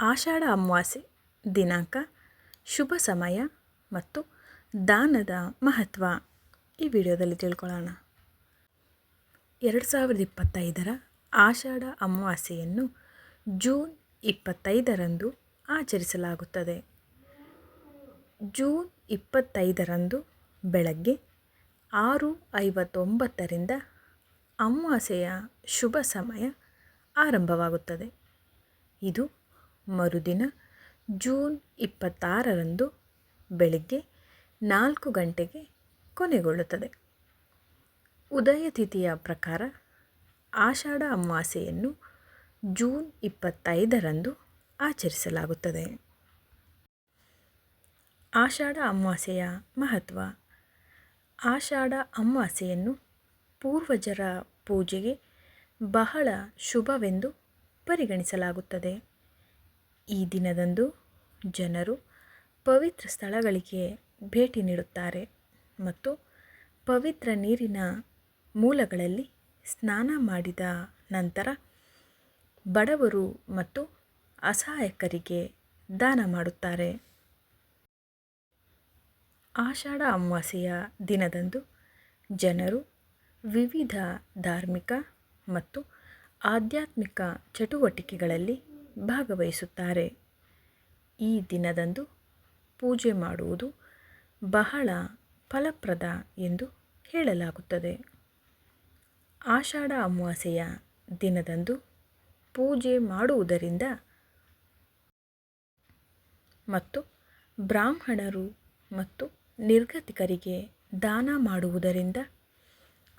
ಆಷಾಢ ಅಮಾವಾಸ್ಯೆ ದಿನಾಂಕ, ಶುಭ ಸಮಯ ಮತ್ತು ದಾನದ ಮಹತ್ವ ಈ ವಿಡಿಯೋದಲ್ಲಿ ತಿಳ್ಕೊಳ್ಳೋಣ. ಎರಡು ಸಾವಿರದ ಇಪ್ಪತ್ತೈದರ ಆಷಾಢ ಅಮಾವಾಸ್ಯೆಯನ್ನು ಜೂನ್ ಇಪ್ಪತ್ತೈದರಂದು ಆಚರಿಸಲಾಗುತ್ತದೆ. ಜೂನ್ ಇಪ್ಪತ್ತೈದರಂದು ಬೆಳಗ್ಗೆ ಆರು ಐವತ್ತೊಂಬತ್ತರಿಂದ ಅಮಾವಾಸ್ಯೆಯ ಶುಭ ಸಮಯ ಆರಂಭವಾಗುತ್ತದೆ. ಇದು ಮರುದಿನ ಜೂನ್ ಇಪ್ಪತ್ತಾರರಂದು ಬೆಳಗ್ಗೆ ನಾಲ್ಕು ಗಂಟೆಗೆ ಕೊನೆಗೊಳ್ಳುತ್ತದೆ. ಉದಯ ತಿಥಿಯ ಪ್ರಕಾರ ಆಷಾಢ ಅಮಾವಾಸ್ಯೆಯನ್ನು ಜೂನ್ ಇಪ್ಪತ್ತೈದರಂದು ಆಚರಿಸಲಾಗುತ್ತದೆ. ಆಷಾಢ ಅಮಾವಾಸ್ಯೆಯ ಮಹತ್ವ ಆಷಾಢ ಅಮಾವಾಸ್ಯೆಯನ್ನು ಪೂರ್ವಜರ ಪೂಜೆಗೆ ಬಹಳ ಶುಭವೆಂದು ಪರಿಗಣಿಸಲಾಗುತ್ತದೆ. ಈ ದಿನದಂದು ಜನರು ಪವಿತ್ರ ಸ್ಥಳಗಳಿಗೆ ಭೇಟಿ ನೀಡುತ್ತಾರೆ ಮತ್ತು ಪವಿತ್ರ ನೀರಿನ ಮೂಲಗಳಲ್ಲಿ ಸ್ನಾನ ಮಾಡಿದ ನಂತರ ಬಡವರು ಮತ್ತು ಅಸಹಾಯಕರಿಗೆ ದಾನ ಮಾಡುತ್ತಾರೆ. ಆಷಾಢ ಅಮಾವಾಸ್ಯೆಯ ದಿನದಂದು ಜನರು ವಿವಿಧ ಧಾರ್ಮಿಕ ಮತ್ತು ಆಧ್ಯಾತ್ಮಿಕ ಚಟುವಟಿಕೆಗಳಲ್ಲಿ ಭಾಗವಹಿಸುತ್ತಾರೆ. ಈ ದಿನದಂದು ಪೂಜೆ ಮಾಡುವುದು ಬಹಳ ಫಲಪ್ರದ ಎಂದು ಹೇಳಲಾಗುತ್ತದೆ. ಆಷಾಢ ಅಮಾವಾಸ್ಯೆಯ ದಿನದಂದು ಪೂಜೆ ಮಾಡುವುದರಿಂದ ಮತ್ತು ಬ್ರಾಹ್ಮಣರು ಮತ್ತು ನಿರ್ಗತಿಕರಿಗೆ ದಾನ ಮಾಡುವುದರಿಂದ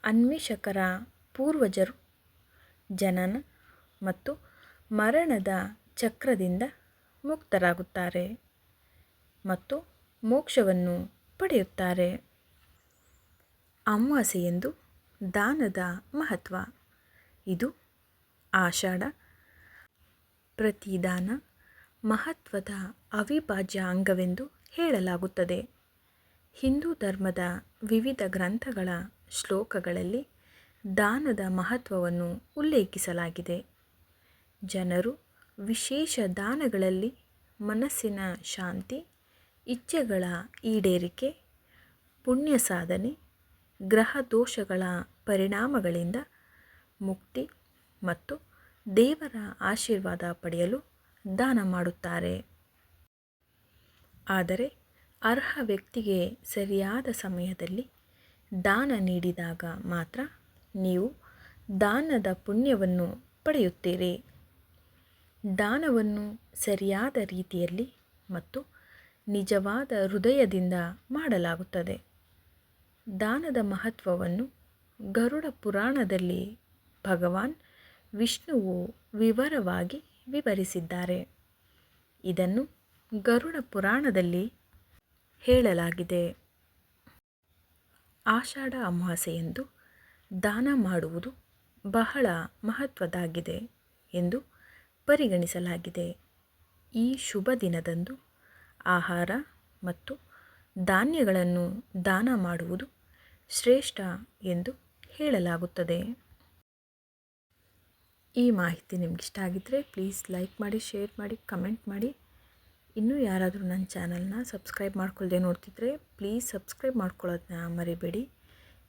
ಅನ್ವೇಷಕರ ಪೂರ್ವಜರು, ಜನನ ಮತ್ತು ಮರಣದ ಚಕ್ರದಿಂದ ಮುಕ್ತರಾಗುತ್ತಾರೆ ಮತ್ತು ಮೋಕ್ಷವನ್ನು ಪಡೆಯುತ್ತಾರೆ. ಅಮಾವಾಸ್ಯೆಯೆಂದು ದಾನದ ಮಹತ್ವ. ಇದು ಆಷಾಢ ಪ್ರತಿದಾನ ಮಹತ್ವದ ಅವಿಭಾಜ್ಯ ಅಂಗವೆಂದು ಹೇಳಲಾಗುತ್ತದೆ. ಹಿಂದೂ ಧರ್ಮದ ವಿವಿಧ ಗ್ರಂಥಗಳ ಶ್ಲೋಕಗಳಲ್ಲಿ ದಾನದ ಮಹತ್ವವನ್ನು ಉಲ್ಲೇಖಿಸಲಾಗಿದೆ. ಜನರು ವಿಶೇಷ ದಾನಗಳಲ್ಲಿ ಮನಸ್ಸಿನ ಶಾಂತಿ, ಇಚ್ಛೆಗಳ ಈಡೇರಿಕೆ, ಪುಣ್ಯ ಸಾಧನೆ, ಗ್ರಹ ದೋಷಗಳ ಪರಿಣಾಮಗಳಿಂದ ಮುಕ್ತಿ ಮತ್ತು ದೇವರ ಆಶೀರ್ವಾದ ಪಡೆಯಲು ದಾನ ಮಾಡುತ್ತಾರೆ. ಆದರೆ ಅರ್ಹ ವ್ಯಕ್ತಿಗೆ ಸರಿಯಾದ ಸಮಯದಲ್ಲಿ ದಾನ ನೀಡಿದಾಗ ಮಾತ್ರ ನೀವು ದಾನದ ಪುಣ್ಯವನ್ನು ಪಡೆಯುತ್ತೀರಿ. ದಾನವನ್ನು ಸರಿಯಾದ ರೀತಿಯಲ್ಲಿ ಮತ್ತು ನಿಜವಾದ ಹೃದಯದಿಂದ ಮಾಡಲಾಗುತ್ತದೆ. ದಾನದ ಮಹತ್ವವನ್ನು ಗರುಡ ಪುರಾಣದಲ್ಲಿ ಭಗವಾನ್ ವಿಷ್ಣುವು ವಿವರವಾಗಿ ವಿವರಿಸಿದ್ದಾರೆ. ಇದನ್ನು ಗರುಡ ಪುರಾಣದಲ್ಲಿ ಹೇಳಲಾಗಿದೆ. ಆಷಾಢ ಅಮಾವಾಸ್ಯೆಯಂದು ದಾನ ಮಾಡುವುದು ಬಹಳ ಮಹತ್ವದಾಗಿದೆ ಎಂದು ಪರಿಗಣಿಸಲಾಗಿದೆ. ಈ ಶುಭ ದಿನದಂದು ಆಹಾರ ಮತ್ತು ಧಾನ್ಯಗಳನ್ನು ದಾನ ಮಾಡುವುದು ಶ್ರೇಷ್ಠ ಎಂದು ಹೇಳಲಾಗುತ್ತದೆ. ಈ ಮಾಹಿತಿ ನಿಮಗಿಷ್ಟ ಆಗಿದ್ದರೆ ಪ್ಲೀಸ್ ಲೈಕ್ ಮಾಡಿ, ಶೇರ್ ಮಾಡಿ, ಕಮೆಂಟ್ ಮಾಡಿ. ಇನ್ನೂ ಯಾರಾದರೂ ನನ್ನ ಚಾನಲ್ನ ಸಬ್ಸ್ಕ್ರೈಬ್ ಮಾಡ್ಕೊಳ್ಳದೆ ನೋಡ್ತಿದ್ರೆ ಪ್ಲೀಸ್ ಸಬ್ಸ್ಕ್ರೈಬ್ ಮಾಡ್ಕೊಳ್ಳೋದನ್ನ ಮರಿಬೇಡಿ.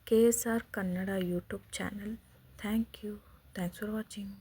K S R Kannada YouTube channel. Thank you. Thanks for watching.